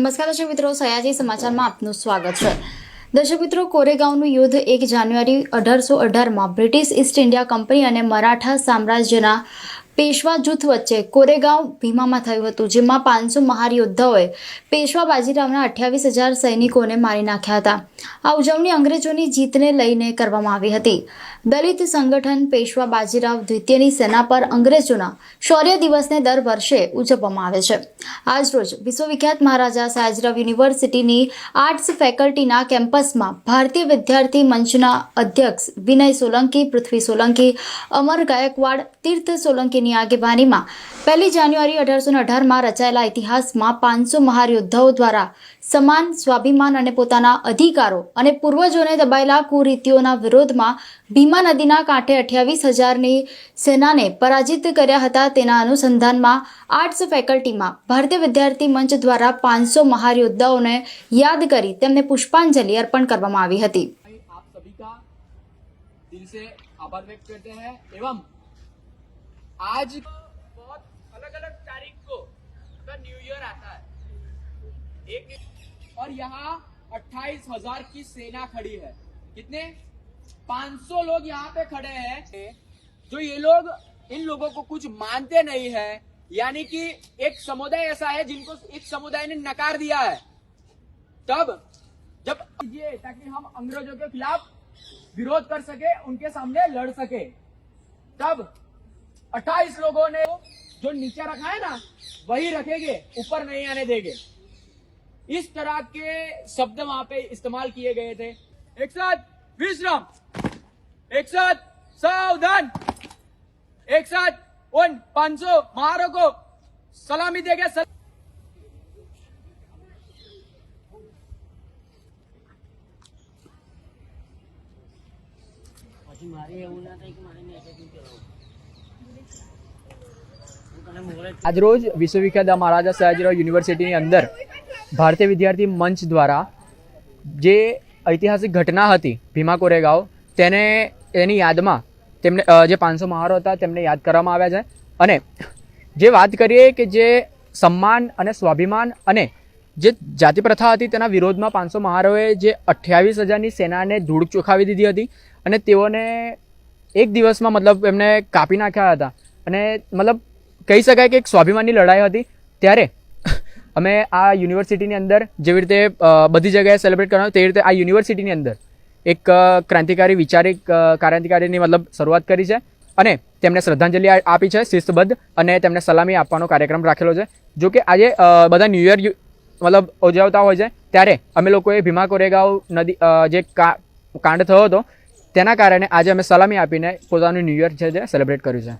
નમસ્કાર દર્શક મિત્રો, સયાજી સમાચારમાં આપનું સ્વાગત છે. દર્શક મિત્રો, કોરેગાંવનું યુદ્ધ એક જાન્યુઆરી અઢારસો અઢારમાં બ્રિટિશ ઈસ્ટ ઇન્ડિયા કંપની અને મરાઠા સામ્રાજ્યના પેશવા જૂથ વચ્ચે કોરેગાંવ ભીમામાં થયું હતું, જેમાં પાંચસો મહાર યોદ્ધાઓએ પેશવા બાજીરાવના અઠ્યાવીસ હજાર સૈનિકોને મારી નાખ્યા હતા. આ ઉજવણી અંગ્રેજોની જીતને લઈને કરવામાં આવી હતી. દલિત સંગઠન પેશવા બાજીરાવ દ્વિતીયની સેના પર અંગ્રેજોના શૌર્ય દિવસને દર વર્ષે ઉજવવામાં આવે છે. આજરોજ વિશ્વવિખ્યાત મહારાજા સાયજરાવ યુનિવર્સિટીની આર્ટ્સ ફેકલ્ટીના કેમ્પસમાં ભારતીય વિદ્યાર્થી મંચના અધ્યક્ષ વિનય સોલંકી, પૃથ્વી સોલંકી, અમર ગાયકવાડ, તીર્થ સોલંકીની આગેવાનીમાં પહેલી જાન્યુઆરી અઢારસો અઢારમાં રચાયેલા ઇતિહાસમાં પાંચસો મહાર યોદ્ધાઓ દ્વારા સમાન સ્વાભિમાન અને પોતાના અધિકારો અને પૂર્વજોને દબાયેલા કુરીતિઓના વિરોધમાં ભીમા નદીના કાંઠે અઠ્યાવીસ હજારની સેનાને પરાજિત કર્યા હતા તેના અનુસંધાનમાં આર્ટ્સ ફેકલ્ટીમાં ભારતીય વિદ્યાર્થી મંચ દ્વારા પાંચસો મહાર યોદ્ધાઓને યાદ કરી તેમને પુષ્પાંજલિ અર્પણ કરવામાં આવી હતી भाई आप सभी का दिल से आभार व्यक्त करते हैं एवं आज बहुत अलग अलग तारीख को न्यू ईयर आता है। एक और यहाँ अट्ठाईस हज़ार की सेना खड़ी है। कितने? 500 लोग यहाँ पे खड़े हैं। जो ये लोग, इन लोगों को कुछ मानते नहीं है। यानी कि एक समुदाय ऐसा है जिनको एक समुदाय ने नकार दिया है। तब जब ये ताकि हम अंग्रेज़ों के खिलाफ विरोध कर सके, उनके सामने लड़ सके, तब 28 लोगों ने जो नीचे रखा है ना वही रखेंगे ऊपर नहीं आने देंगे इस तरह के शब्द वहां पे इस्तेमाल किए गए थे एक साथ विश्राम एक साथ सावधान एक साथ उन 500 महारों को सलामी देंगे सल... પછી મારે એવું ના થાય કે મારે નેગેટિવ કરાવવું હું તને મોડે આજરોજ વિશ્વવિખ્યાત મહારાજા સયાજીરાવ યુનિવર્સિટીની અંદર ભારતીય વિદ્યાર્થી મંચ દ્વારા જે ઐતિહાસિક ઘટના હતી ભીમા કોરેગાંવ, તેને એની યાદમાં તેમને જે પાંચસો મહારો હતા તેમને યાદ કરવામાં આવ્યા છે. અને જે વાત કરીએ કે જે સન્માન અને સ્વાભિમાન અને જે જાતિ પ્રથા હતી તેના વિરોધમાં પાંચસો મહારોએ જે અઠ્યાવીસ હજારની સેનાને ધૂળ ચોખાવી દીધી હતી અને તેઓને એક દિવસમાં મતલબ એમને કાપી નાખ્યા હતા. અને મતલબ કહી શકાય કે એક સ્વાભિમાનની લડાઈ હતી. ત્યારે અમે આ યુનિવર્સિટીની અંદર જેવી રીતે બધી જગ્યાએ સેલિબ્રેટ કરવાનું તેવી રીતે આ યુનિવર્સિટીની અંદર એક ક્રાંતિકારી વિચારિક ક્રાંતિકારીની મતલબ શરૂઆત કરી છે અને તેમને શ્રદ્ધાંજલિ આપી છે શિસ્તબદ્ધ અને તેમને સલામી આપવાનો કાર્યક્રમ રાખેલો છે. જો કે આજે બધા ન્યૂ યર મતલબ ઉજવતા હોય છે. ત્યારે અમે લોકોએ ભીમા કોરેગાંવ નદી જે કાંડ થયો હતો, તેના કારણે આજે અમે સલામી આપીને પોતાનું ન્યૂ યર છે જે સેલિબ્રેટ કર્યું છે.